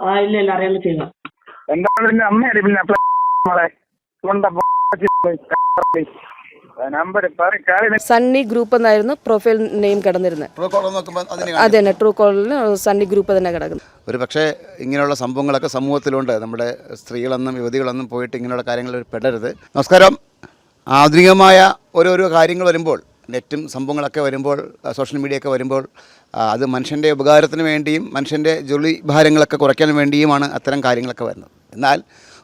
ആ ഇല്ല ഇല്ല അറിയാൻ പറ്റില്ല എന്താണ് പിന്നെ അമ്മയടി പിന്നെ മോളെ. കൊണ്ട നമ്പർ സണ്ണി ഗ്രൂപ്പ് എന്നായിരുന്നു പ്രൊഫൈൽ നെയിം കിടന്നിരുന്നത് അതെ നോക്കുമ്പോൾ അതിന് അത് തന്നെ ട്രൂ കോളിൽ സണ്ണി ഗ്രൂപ്പ് തന്നെ കിടക്കുന്നത് ഒരു പക്ഷേ ഇങ്ങനെയുള്ള സംഭവങ്ങളൊക്കെ സമൂഹത്തിലുണ്ട്. നമ്മുടെ സ്ത്രീകളെന്നും യുവതികളെന്നും പോയിട്ട് ഇങ്ങനെയുള്ള കാര്യങ്ങളിൽ പെടരുത്. നമസ്കാരം. ആധുനികമായ ഓരോരോ കാര്യങ്ങൾ വരുമ്പോൾ നെറ്റും സംഭവങ്ങളൊക്കെ വരുമ്പോൾ സോഷ്യൽ മീഡിയ ഒക്കെ വരുമ്പോൾ അത് മനുഷ്യന്റെ ഉപകാരത്തിന് വേണ്ടിയും മനുഷ്യന്റെ ജോലി ഭാരങ്ങളൊക്കെ കുറയ്ക്കാൻ വേണ്ടിയുമാണ് അത്തരം കാര്യങ്ങളൊക്കെ വരുന്നത്. എന്നാൽ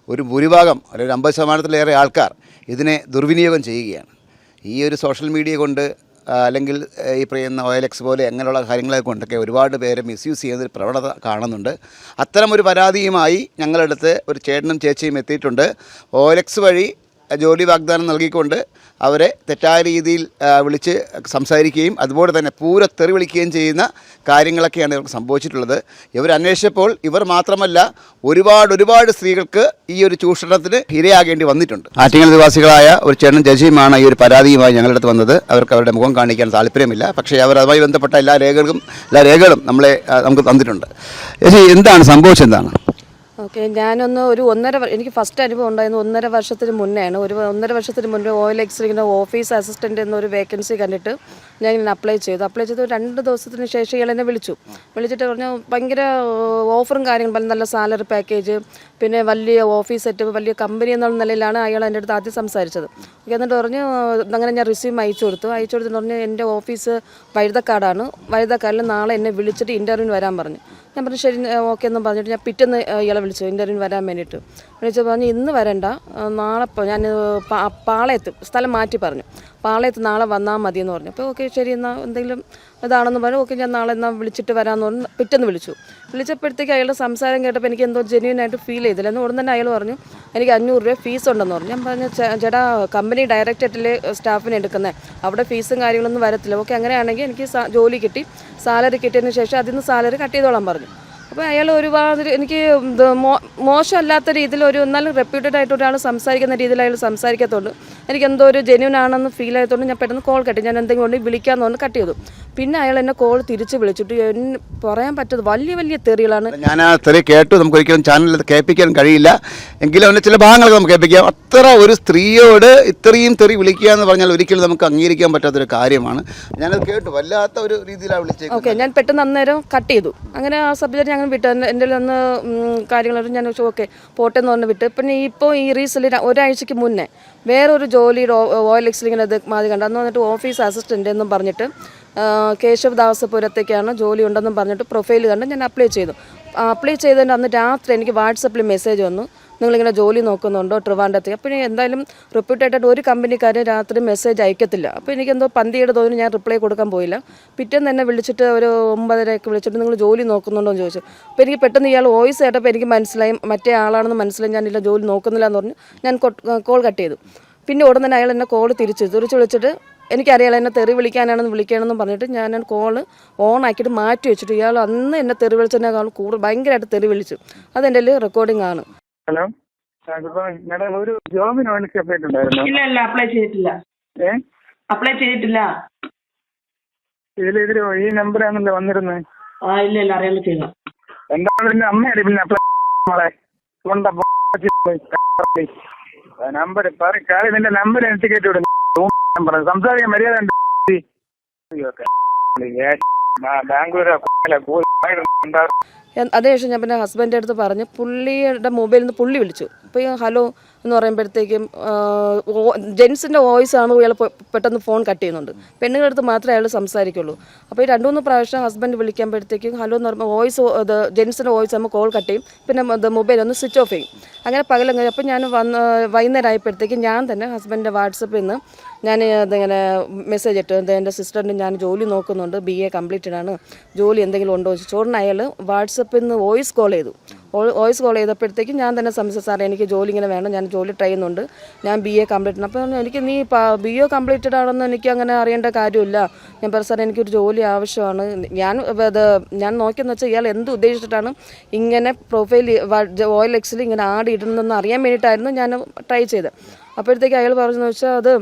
ഒരു ഭൂരിഭാഗം അല്ലെങ്കിൽ ഒരു അമ്പത് ശതമാനത്തിലേറെ ആൾക്കാർ ഇതിനെ ദുർവിനിയോഗം ചെയ്യുകയാണ്. ഈ ഒരു സോഷ്യൽ മീഡിയ കൊണ്ട് അല്ലെങ്കിൽ ഈ പറയുന്ന ഓയൽ എക്സ് പോലെ അങ്ങനെയുള്ള കാര്യങ്ങളെ കൊണ്ടൊക്കെ ഒരുപാട് പേരെ മിസ്യൂസ് ചെയ്യുന്ന ഒരു പ്രവണത കാണുന്നുണ്ട്. അത്തരം ഒരു പരാതിയുമായി ഞങ്ങളടുത്ത് ഒരു ചേട്ടനും ചേച്ചിയും എത്തിയിട്ടുണ്ട്. ഓയൽ എക്സ് വഴി ജോലി വാഗ്ദാനം നൽകിക്കൊണ്ട് അവരെ തെറ്റായ രീതിയിൽ വിളിച്ച് സംസാരിക്കുകയും അതുപോലെ തന്നെ പൂര തെറി വിളിക്കുകയും ചെയ്യുന്ന കാര്യങ്ങളൊക്കെയാണ് ഇവർക്ക് സംഭവിച്ചിട്ടുള്ളത്. ഇവർ അന്വേഷിച്ചപ്പോൾ ഇവർ മാത്രമല്ല ഒരുപാട് ഒരുപാട് സ്ത്രീകൾക്ക് ഈ ഒരു ചൂഷണത്തിന് ഇരയാകേണ്ടി വന്നിട്ടുണ്ട്. ആറ്റിങ്ങൽ നിവാസികളായ ഒരു ചേട്ടൻ ജജിയുമാണ് ഈ ഒരു പരാതിയുമായി ഞങ്ങളുടെ അടുത്ത് വന്നത്. അവർക്ക് അവരുടെ മുഖം കാണിക്കാൻ താല്പര്യമില്ല. പക്ഷേ അവർ അതുമായി ബന്ധപ്പെട്ട എല്ലാ രേഖകളും എല്ലാ രേഖകളും നമ്മളെ നമുക്ക് തന്നിട്ടുണ്ട്. ചേച്ചി എന്താണ് സംഭവിച്ചത് എന്താണ് ഓക്കെ ഞാനൊന്ന് ഒരു ഒന്നര എനിക്ക് ഫസ്റ്റ് അനുഭവം ഉണ്ടായിരുന്നു ഒന്നര വർഷത്തിന് മുന്നെയാണ്. ഒരു ഒന്നര വർഷത്തിന് മുന്നേ ഓയിൽ എക്സിൽ ഇങ്ങനെ ഓഫീസ് അസിസ്റ്റന്റ് എന്നൊരു വേക്കൻസി കണ്ടിട്ട് ഞാൻ ഇങ്ങനെ അപ്ലൈ ചെയ്തു. അപ്ലൈ ചെയ്ത് രണ്ട് ദിവസത്തിന് ശേഷം ഇയാൾ എന്നെ വിളിച്ചു. വിളിച്ചിട്ട് പറഞ്ഞു ഭയങ്കര ഓഫറും കാര്യങ്ങളും നല്ല സാലറി പാക്കേജ് പിന്നെ വലിയ ഓഫീസ് സെറ്റപ്പ് വലിയ കമ്പനി എന്നുള്ള നിലയിലാണ് അയാൾ എന്റെ അടുത്ത് ആദ്യം സംസാരിച്ചത്. എന്നിട്ട് പറഞ്ഞു അങ്ങനെ ഞാൻ റിസ്യൂം അയച്ചു കൊടുത്തു. അയച്ചു കൊടുത്തിട്ട് പറഞ്ഞു എന്റെ ഓഫീസ് വഴുതക്കാടാണ് വഴുതക്കാടിൽ നാളെ എന്നെ വിളിച്ചിട്ട് ഇന്റർവ്യൂവിന് വരാൻ പറഞ്ഞു. ഞാൻ പറഞ്ഞു ശരി ഓക്കെ എന്ന് പറഞ്ഞിട്ട് ഞാൻ പിറ്റേന്ന് ഇയാളെ വിളിച്ചു. ഇന്റർവ്യൂവിന് വരാൻ വേണ്ടിയിട്ട്. വിളിച്ചു പറഞ്ഞു ഇന്ന് വരണ്ട. നാളെ ഞാൻ പാളയത്ത് സ്ഥലം മാറ്റി പറഞ്ഞു. പാളയത്ത് നാളെ വന്നാൽ മതി എന്ന് പറഞ്ഞു. അപ്പോൾ ഓക്കെ ശരി എന്നാൽ എന്തെങ്കിലും ഇതാണെന്ന് പറഞ്ഞു. ഓക്കെ ഞാൻ നാളെ എന്നാൽ വിളിച്ചിട്ട് വരാമെന്ന് പറഞ്ഞു. പിറ്റേന്ന് വിളിച്ചു. വിളിച്ചപ്പോഴത്തേക്ക് അയാളുടെ സംസാരം കേട്ടപ്പോൾ എനിക്ക് എന്തോ ജെന്യൂൻ ആയിട്ട് ഫീൽ ചെയ്തില്ല. എന്ന് ഉടൻ തന്നെ അയാൾ പറഞ്ഞു എനിക്ക് അഞ്ഞൂറ് രൂപ ഫീസ് ഉണ്ടെന്ന് പറഞ്ഞു. ഞാൻ പറഞ്ഞു "ചേ- ചേട്ടാ കമ്പനി ഡയറക്ടറേറ്റിലെ സ്റ്റാഫിനെ എടുക്കുന്നത് അവിടെ ഫീസും കാര്യങ്ങളൊന്നും വരത്തില്ല. ഓക്കെ അങ്ങനെയാണെങ്കിൽ എനിക്ക് ജോലി കിട്ടി. സാലറി കിട്ടിയതിന് ശേഷം അതിൽ നിന്ന് സാലറി കട്ട് ചെയ്തോളാൻ പറഞ്ഞു. അപ്പോൾ അയാൾ ഒരുപാട് എനിക്ക് മോശമല്ലാത്ത രീതിയിൽ ഒരു എന്നാലും റെപ്യൂട്ടഡ് ആയിട്ട് ഒരാൾ സംസാരിക്കുന്ന രീതിയിൽ അയാൾ സംസാരിക്കാത്തതുകൊണ്ട് എനിക്ക് എന്തോ ഒരു ജെന്യൂൻ ആണെന്ന് ഫീൽ ആയതുകൊണ്ട് ഞാൻ പെട്ടെന്ന് കോൾ കട്ടി ഞാൻ എന്തെങ്കിലും കൊണ്ട് വിളിക്കാമെന്ന് പറഞ്ഞ് കട്ട് ചെയ്തു. പിന്നെ അയാൾ എന്നെ കോൾ തിരിച്ച് വിളിച്ചിട്ട് എന്നെ പറയാൻ പറ്റത് വലിയ വലിയ തെറികളാണ്. ഞാൻ ആ തെറി കേട്ടു. നമുക്ക് ഒരിക്കലും ചാനലിൽ കേൾപ്പിക്കാൻ കഴിയില്ല. എങ്കിലും അവന്റെ ചില ഭാഗങ്ങളൊക്കെ നമുക്ക് കേൾപ്പിക്കാം. അത്ര ഒരു സ്ത്രീയോട് ഇത്രയും തെറി വിളിക്കുക എന്ന് പറഞ്ഞാൽ ഒരിക്കലും നമുക്ക് അംഗീകരിക്കാൻ പറ്റാത്തൊരു കാര്യമാണ്. ഞാനത് കേട്ടു. വല്ലാത്ത ഒരു രീതിയിലാണ് വിളിച്ചത് ഓക്കെ ഞാൻ പെട്ടെന്ന് അന്നേരം കട്ട് ചെയ്തു. അങ്ങനെ ആ സബ്ജക്റ്റ് ഞങ്ങൾ വിട്ടു. എന്റെ എന്റെ അന്ന് കാര്യങ്ങളൊക്കെ ഞാൻ ഓക്കെ പോട്ടെന്ന് പറഞ്ഞ് വിട്ടു. പിന്നെ ഇപ്പോൾ ഈ റീസെന്റ് ഒരാഴ്ചയ്ക്ക് മുന്നേ വേറൊരു ജോലിയുടെ ഓയിൽ എക്സിൽ ഇങ്ങനെ ഇത് മാതി കണ്ട. അന്ന് വന്നിട്ട് ഓഫീസ് അസിസ്റ്റന്റ് എന്നും പറഞ്ഞിട്ട് കേശവദാസപുരത്തേക്കാണ് കേശവ് ദാസപുരത്തേക്കാണ് ജോലി ഉണ്ടെന്നും പറഞ്ഞിട്ട് പ്രൊഫൈൽ കണ്ട് ഞാൻ അപ്ലൈ ചെയ്തു. അപ്ലൈ ചെയ്തതിന്റെ അന്ന് രാത്രി എനിക്ക് വാട്സപ്പിൽ മെസ്സേജ് വന്നു. നിങ്ങളിങ്ങനെ ജോലി നോക്കുന്നുണ്ടോ? ട്രിവാൻഡത്തേക്ക് അപ്പോൾ എന്തായാലും റിപ്പീറ്റഡ് ഒരു കമ്പനിക്കാരും രാത്രി മെസ്സേജ് അയക്കത്തില്ല. അപ്പോൾ എനിക്കെന്തോ പന്തിയുടെ തോന്നി ഞാൻ റിപ്ലൈ കൊടുക്കാൻ പോയില്ല. പിറ്റേന്ന് തന്നെ വിളിച്ചിട്ട് ഒരു ഒമ്പതരയൊക്കെ വിളിച്ചിട്ട് നിങ്ങൾ ജോലി നോക്കുന്നുണ്ടോ എന്ന് ചോദിച്ചു. അപ്പോൾ എനിക്ക് പെട്ടെന്ന് ഇയാൾ വോയിസ് കേട്ടപ്പോൾ എനിക്ക് മനസ്സിലായി. മറ്റേ ആളാണെന്ന് മനസ്സിലായി. ഞാനില്ല ജോലി നോക്കുന്നില്ല എന്ന് പറഞ്ഞു. ഞാൻ കോൾ കട്ട് ചെയ്തു. പിന്നെ ഉടൻ തന്നെ അയാൾ എന്നെ കോൾ തിരിച്ചു. തിരിച്ചു വിളിച്ചിട്ട് എനിക്കറിയാലോ എന്നെ തെറി വിളിക്കാനാണെന്ന് വിളിക്കണമെന്ന് പറഞ്ഞിട്ട് ഞാൻ കോൾ ഓൺ ആക്കിയിട്ട് മാറ്റി വെച്ചിട്ട് ഇയാൾ അന്ന് എന്നെ തെറി വിളിച്ചതിനേക്കാൾ കൂടുതൽ ഭയങ്കരമായിട്ട് തെറി വിളിച്ചു അതെന്റെ റെക്കോർഡിംഗ് ആണ് ഹലോ മാഡം ഒരു ജോബിന് വേണ്ടി ഇല്ല ഇല്ല അപ്ലൈ ചെയ്തിട്ടില്ല അപ്ലൈ ചെയ്തിട്ടില്ല ഇതിലെതിരെ ഈ നമ്പറാണല്ലോ വന്നിരുന്നത് ആ ഇല്ല ഇല്ല അറിയാൻ ചെയ്യാം എന്താണ് പിന്നെ അമ്മയടി പിന്നെ അപ്പ- മോളെ കൊണ്ട നമ്പർ പറ കാര്യം നിന്റെ നമ്പർ എനിക്ക് കേട്ടു സംസാരിക്കാൻ മര്യാദ ഉണ്ട് അതേശേഷം ഞാൻ പിന്നെ ഹസ്ബൻഡിന്റെ അടുത്ത് പറഞ്ഞ് പുള്ളിയുടെ മൊബൈലിൽ നിന്ന് പുള്ളി വിളിച്ചു. അപ്പോൾ ഈ ഹലോ എന്ന് പറയുമ്പോഴത്തേക്കും ജെൻസിന്റെ വോയിസ് ആണ് ഇയാൾ പെട്ടെന്ന് ഫോൺ കട്ട് ചെയ്യുന്നുണ്ട്. പെണ്ണുങ്ങളുടെ അടുത്ത് മാത്രമേ അയാൾ സംസാരിക്കുള്ളൂ. അപ്പോൾ ഈ രണ്ട് മൂന്ന് പ്രാവശ്യം ഹസ്ബൻഡ് വിളിക്കുമ്പോഴത്തേക്കും ഹലോ എന്ന് പറയുമ്പോൾ വോയിസ് ഇത് ജെൻസിന്റെ വോയിസ് ആകുമ്പോൾ കോൾ കട്ട് ചെയ്യും. പിന്നെ മൊബൈൽ ഒന്ന് സ്വിച്ച് ഓഫ് ചെയ്യും. അങ്ങനെ പകലങ്ങനെ അപ്പോൾ ഞാൻ വന്ന് വൈകുന്നേരം ആയപ്പോഴത്തേക്കും ഞാൻ തന്നെ ഹസ്ബൻഡിന്റെ വാട്സപ്പിൽ നിന്ന് ഞാൻ അതിങ്ങനെ മെസ്സേജ് ഇട്ടു എന്റെ സിസ്റ്ററിന്റെ ഞാൻ ജോലി നോക്കുന്നുണ്ട്. ബി എ കംപ്ലീറ്റഡ് ആണ്. ജോലി എന്തെങ്കിലും ഉണ്ടോ? ചോദിച്ചു. ചോറിന് അയാൾ വാട്സപ്പിൽ നിന്ന് വോയിസ് കോൾ ചെയ്തു. വോയിസ് കോൾ ചെയ്തപ്പോഴത്തേക്കും ഞാൻ തന്നെ സംസാരിച്ചു സാറേ എനിക്ക് ജോലി ഇങ്ങനെ വേണം ഞാൻ ജോലി ട്രൈ ചെയ്യുന്നുണ്ട്. ഞാൻ ബി എ കംപ്ലീറ്റഡ് അപ്പോൾ എനിക്ക് നീ ബി എ കംപ്ലീറ്റഡ് ആണെന്ന് എനിക്ക് അങ്ങനെ അറിയേണ്ട കാര്യമില്ല. ഞാൻ പറഞ്ഞു സാറേ എനിക്കൊരു ജോലി ആവശ്യമാണ്. ഞാൻ അത് ഞാൻ നോക്കിയെന്ന് വെച്ചാൽ ഇയാൾ എന്ത് ഉദ്ദേശിച്ചിട്ടാണ് ഇങ്ങനെ പ്രൊഫൈൽ ഓയിൽ എക്സിൽ ഇങ്ങനെ ആഡ് ഇടുന്നതെന്ന് അറിയാൻ വേണ്ടിയിട്ടായിരുന്നു ഞാൻ ട്രൈ ചെയ്തത്. അപ്പോഴത്തേക്ക് അയാൾ പറഞ്ഞെന്ന് വെച്ചാൽ അത്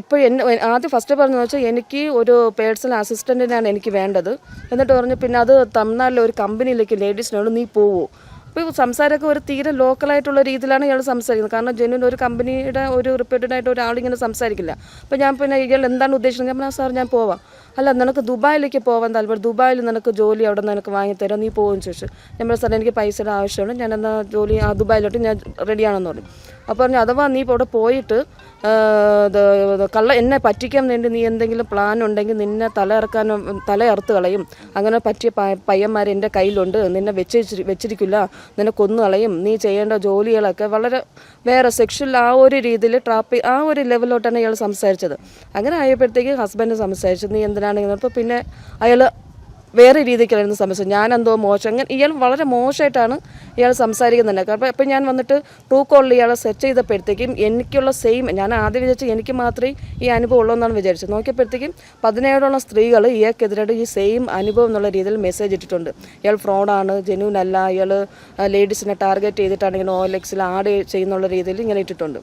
ഇപ്പോൾ എന്നെ ആദ്യം ഫസ്റ്റ് പറഞ്ഞു വെച്ചാൽ എനിക്ക് ഒരു പേഴ്സണൽ അസിസ്റ്റന്റിനാണ് എനിക്ക് വേണ്ടത്. എന്നിട്ട് പറഞ്ഞു പിന്നെ അത് തമിഴ്നാട്ടിലെ ഒരു കമ്പനിയിലേക്ക് ലേഡീസിനോട് നീ പോവൂ. അപ്പോൾ സംസാരമൊക്കെ ഒരു തീരെ ലോക്കലായിട്ടുള്ള രീതിയിലാണ് ഇയാൾ സംസാരിക്കുന്നത്. കാരണം ജെന്യൂൻ ഒരു കമ്പനിയുടെ ഒരു റിപ്പീറ്റഡ് ആയിട്ട് ഒരാളിങ്ങനെ സംസാരിക്കില്ല. അപ്പോൾ ഞാൻ പിന്നെ ഇയാൾ എന്താണ് ഉദ്ദേശിക്കുന്നത്? ഞാൻ പറഞ്ഞാൽ സാർ ഞാൻ പോവാം. അല്ല നിനക്ക് ദുബായിലേക്ക് പോകാൻ താല്പര്യം ദുബായിൽ നിനക്ക് ജോലി അവിടെ നിന്ന് നിനക്ക് വാങ്ങിത്തരാം നീ പോകുമെന്ന് ചോദിച്ചു. ഞാൻ പറഞ്ഞു സാർ എനിക്ക് പൈസയുടെ ആവശ്യമാണ്. ഞാൻ എന്നാൽ ജോലി ആ ദുബായിലോട്ട് ഞാൻ റെഡിയാണെന്ന് പറഞ്ഞു. അപ്പോൾ പറഞ്ഞു അഥവാ നീ ഇപ്പോൾ അവിടെ പോയിട്ട് കള്ള എന്നെ പറ്റിക്കാൻ വേണ്ടി നീ എന്തെങ്കിലും പ്ലാൻ ഉണ്ടെങ്കിൽ നിന്നെ തല ഇറക്കാനും തല ഇറത്ത് കളയും. അങ്ങനെ പറ്റിയ പയ്യന്മാർ എന്റെ കയ്യിലുണ്ട്. നിന്നെ വെച്ച് വെച്ചിരിക്കില്ല. നിന്നെ കൊന്നു കളയും നീ ചെയ്യേണ്ട ജോലികളൊക്കെ വളരെ വേറെ സെക്ഷൽ ആ ഒരു രീതിയിൽ ട്രാപ്പ് ആ ഒരു ലെവലിലോട്ടാണ് ഇയാൾ സംസാരിച്ചത്. അങ്ങനെ ആയപ്പോഴത്തേക്ക് ഹസ്ബൻഡ് സംസാരിച്ചു. നീ എന്തിനാണ് ഇങ്ങനെ? പിന്നെ അയാൾ വേറെ രീതിക്കായിരുന്നു സംസാരിച്ചത് ഞാൻ എന്തോ മോശം അങ്ങനെ ഇയാൾ വളരെ മോശമായിട്ടാണ് ഇയാൾ സംസാരിക്കുന്നുണ്ട് കാരണം ഇപ്പം ഞാൻ വന്നിട്ട് ട്രൂ കോളിൽ ഇയാളെ സെർച്ച് ചെയ്തപ്പോഴത്തേക്കും എനിക്കുള്ള സെയിം ഞാൻ ആദ്യം വിചാരിച്ചു എനിക്ക് മാത്രമേ ഈ അനുഭവം ഉള്ളൂ എന്നാണ് വിചാരിച്ചത്. നോക്കിയപ്പോഴത്തേക്കും പതിനേഴോളം സ്ത്രീകൾ ഇയാൾക്കെതിരായിട്ട് ഈ സെയിം അനുഭവം എന്നുള്ള രീതിയിൽ മെസ്സേജ് ഇട്ടിട്ടുണ്ട്. ഇയാൾ ഫ്രോഡാണ് ജെന്യൂൻ അല്ല ഇയാൾ ലേഡീസിനെ ടാർഗറ്റ് ചെയ്തിട്ടാണ് ഇങ്ങനെ എക്സിൽ ആഡ് ചെയ്യുന്നുള്ള രീതിയിൽ ഇങ്ങനെ ഇട്ടിട്ടുണ്ട്.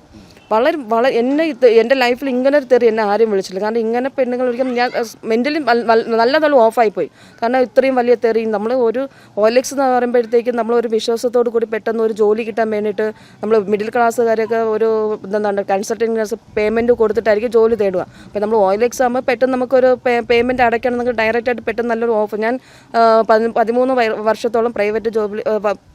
വളരെ വളരെ എന്നെ എന്റെ ലൈഫിൽ ഇങ്ങനെ ഒരു തെറി എന്നെ ആരും വിളിച്ചില്ല കാരണം ഇങ്ങനെ പെണ്ണുങ്ങൾ ഒരിക്കലും ഞാൻ മെന്റലി നല്ലതല്ല ഓഫായിപ്പോയി കാരണം ഇത്രയും വലിയ തെറി നമ്മൾ ഒരു ഓലക്സ് എന്ന് പറയുമ്പോഴത്തേക്കും നമ്മൾ ഒരു വിശ്വാസത്തോട് കൂടി പെട്ടെന്ന് ഒരു ജോലി കിട്ടാൻ വേണ്ടിയിട്ട് നമ്മൾ മിഡിൽ ക്ലാസ്സുകാരൊക്കെ ഒരു എന്താണ് കൺസൾട്ടിങ് ക്ലാസ് പേയ്മെന്റ് കൊടുത്തിട്ടായിരിക്കും ജോലി തേടുക. അപ്പോൾ നമ്മൾ ഓയിലെക്സ് ആകുമ്പോൾ പെട്ടെന്ന് നമുക്കൊരു പേയ്മെന്റ് അടയ്ക്കണമെങ്കിൽ ഡയറക്റ്റ് ആയിട്ട് പെട്ടെന്ന് നല്ലൊരു ഓഫർ ഞാൻ പതിമൂന്ന് വർഷത്തോളം പ്രൈവറ്റ് ജോബിൽ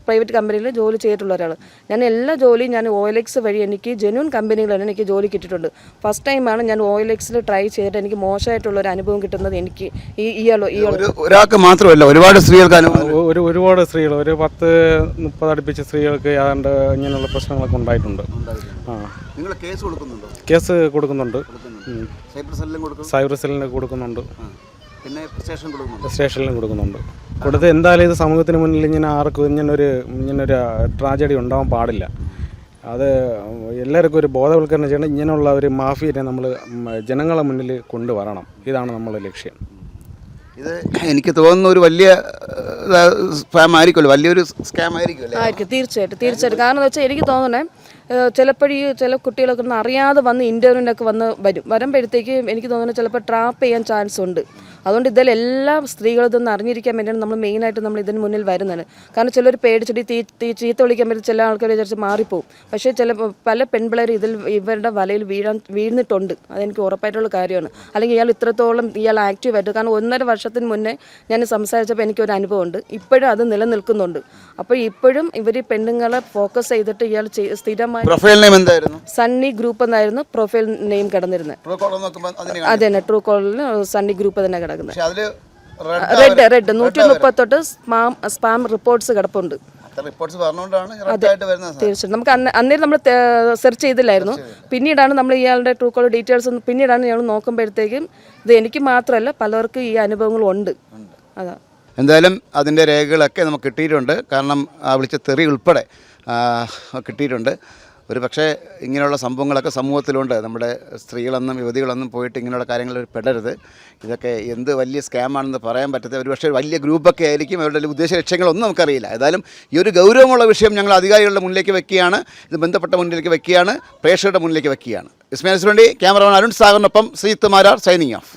പ്രൈവറ്റ് കമ്പനിയിൽ ജോലി ചെയ്തിട്ടുള്ള ഒരാൾ ഞാൻ എല്ലാ ജോലിയും ഞാൻ ഓയിലെക്സ് വഴി എനിക്ക് ജെന്യൂൻ കമ്പനികളാണ് എനിക്ക് ജോലി കിട്ടിയിട്ടുണ്ട്. ഫസ്റ്റ് ടൈമാണ് ഞാൻ ഓയിലെക്സിൽ ട്രൈ ചെയ്തിട്ട് എനിക്ക് മോശമായിട്ടുള്ള ഒരു അനുഭവം കിട്ടുന്നത് എനിക്ക് ഈ ഇയാളോ ഈ ഒരു ഒരാൾക്ക് മാത്രമല്ല ഒരുപാട് സ്ത്രീകൾക്ക് അനുഭവം ഒരു ഒരുപാട് സ്ത്രീകൾ ഒരു പത്ത് മുപ്പത് അടുപ്പിച്ച സ്ത്രീകൾക്ക് ഏതാണ്ട് ഇങ്ങനെയുള്ള പ്രശ്നങ്ങളൊക്കെ ഉണ്ടായിട്ടുണ്ട്. ആ. നിങ്ങൾ കേസ് കൊടുക്കുന്നുണ്ടോ? കേസ് കൊടുക്കുന്നുണ്ട്. സൈബർ സെല്ലിന് കൊടുക്കുന്നുണ്ട്. ആ. പിന്നെ സ്റ്റേഷൻ കൊടുക്കുന്നുണ്ടോ. സ്റ്റേഷനിലും കൊടുക്കുന്നുണ്ട്. കൊടുത്ത് എന്തായാലും ഇത് സമൂഹത്തിന് മുന്നിൽ ഇങ്ങനെ ആർക്കും ഇങ്ങനൊരു ഇങ്ങനൊരു ട്രാജഡി ഉണ്ടാവാൻ പാടില്ല. അത് എല്ലാവർക്കും ഒരു ബോധവൽക്കരണം ചെയ്യണം. ഇങ്ങനെയുള്ള ഒരു മാഫിയനെ നമ്മൾ ജനങ്ങളെ മുന്നിൽ കൊണ്ടുവരണം. ഇതാണ് നമ്മളെ ലക്ഷ്യം. ഇത് എനിക്ക് തോന്നുന്ന ഒരു വലിയ സ്പാം ആയിരിക്കുമല്ലോ. വലിയൊരു സ്കാം ആയിരിക്കും അല്ലേ ആയിരിക്കും. തീർച്ചയായിട്ടും തീർച്ചയായിട്ടും. കാരണം എന്ന് വെച്ചാൽ എനിക്ക് തോന്നണേ ചിലപ്പോൾ ഈ ചില കുട്ടികളൊക്കെ ഒന്നും അറിയാതെ വന്ന് ഇന്റർവ്യൂവിനൊക്കെ വന്ന് വരും. വരുമ്പോഴത്തേക്ക് എനിക്ക് തോന്നുന്നത് ചിലപ്പോൾ ട്രാപ്പ് ചെയ്യാൻ ചാൻസ് ഉണ്ട്. അതുകൊണ്ട് ഇതിൽ എല്ലാ സ്ത്രീകളും ഇതൊന്നും അറിഞ്ഞിരിക്കാൻ വേണ്ടിയാണ് നമ്മൾ മെയിനായിട്ട് നമ്മൾ ഇതിന് മുന്നിൽ വരുന്നത്. കാരണം ചിലർ പേടിച്ചിട്ട് തീ തീ ചീത്ത വിളിക്കാൻ പറ്റും ചില ആൾക്കാർ വിചാരിച്ച് മാറിപ്പോവും. പക്ഷേ ചില പല പെൺപിള്ളേർ ഇതിൽ ഇവരുടെ വലയിൽ വീഴാൻ വീഴ്ന്നിട്ടുണ്ട്. അതെനിക്ക് ഉറപ്പായിട്ടുള്ള കാര്യമാണ്. അല്ലെങ്കിൽ ഇയാൾ ഇത്രത്തോളം ഇയാൾ ആക്റ്റീവ് ആക്റ്റീവായിട്ട് കാരണം ഒന്നര വർഷത്തിന് മുന്നേ ഞാൻ സംസാരിച്ചപ്പോൾ എനിക്കൊരു അനുഭവമുണ്ട്. ഇപ്പോഴും അത് നിലനിൽക്കുന്നുണ്ട്. അപ്പോൾ ഇപ്പോഴും ഇവർ പെണ്ണുങ്ങളെ ഫോക്കസ് ചെയ്തിട്ട് ഇയാൾ സ്ഥിരമായി പ്രൊഫൈൽ നെയിം എന്തായിരുന്നു? സണ്ണി ഗ്രൂപ്പ് എന്നായിരുന്നു പ്രൊഫൈൽ നെയിം കിടന്നിരുന്നത്. അതെ അത് തന്നെ ട്രൂ കോളിൽ സണ്ണി ഗ്രൂപ്പ് തന്നെ കിടക്കുന്നത് അതിൽ റെഡ് റെഡ് നൂറ്റി മുപ്പത്തൊട്ട് സ്പാം സ്പാം റിപ്പോർട്ട്സ് കിടപ്പുണ്ട്. റിപ്പോർട്ട്സ് പറഞ്ഞുകൊണ്ടാണ് തീർച്ചയായിട്ടും. നമുക്ക് അന്ന് അന്നേരം നമ്മൾ സെർച്ച് ചെയ്തില്ലായിരുന്നു. പിന്നീടാണ് നമ്മൾ ഇയാളുടെ ട്രൂ കോൾ ഡീറ്റെയിൽസ് പിന്നീടാണ് ഞങ്ങൾ നോക്കുമ്പോഴത്തേക്കും ഇത് എനിക്ക് മാത്രമല്ല പലർക്കും ഈ അനുഭവങ്ങളും ഉണ്ട്. അതാ. എന്തായാലും അതിന്റെ രേഖകളൊക്കെ നമുക്ക് കിട്ടിയിട്ടുണ്ട്. കാരണം ആ വിളിച്ച തെറി ഉൾപ്പെടെ കിട്ടിയിട്ടുണ്ട്. ഒരു പക്ഷേ ഇങ്ങനെയുള്ള സംഭവങ്ങളൊക്കെ സമൂഹത്തിലുണ്ട്. നമ്മുടെ സ്ത്രീകളെന്നും യുവതികളെന്നും പോയിട്ട് ഇങ്ങനെയുള്ള കാര്യങ്ങൾ പെടരുത്. ഇതൊക്കെ എന്ത് വലിയ സ്കാമാണെന്ന് പറയാൻ പറ്റത്തില്ല. ഒരു പക്ഷേ വലിയ ഗ്രൂപ്പൊക്കെ ആയിരിക്കും അവരുടെ ഉദ്ദേശ ലക്ഷ്യങ്ങളൊന്നും നമുക്കറിയില്ല. ഏതായാലും ഈ ഒരു ഗൗരവമുള്ള വിഷയം ഞങ്ങൾ അധികാരികളുടെ മുന്നിലേക്ക് വെക്കുകയാണ്. ഇത് ബന്ധപ്പെട്ട മുന്നിലേക്ക് വെക്കുകയാണ്. പ്രേക്ഷകരുടെ മുന്നിലേക്ക് വെക്കുകയാണ്. ഇസ്മായിൽ വേണ്ടി ക്യാമറമാൻ അരുൺ സാഗറിനൊപ്പം ശ്രീത്ത് മാരാർ സൈനിങ് ഓഫ്.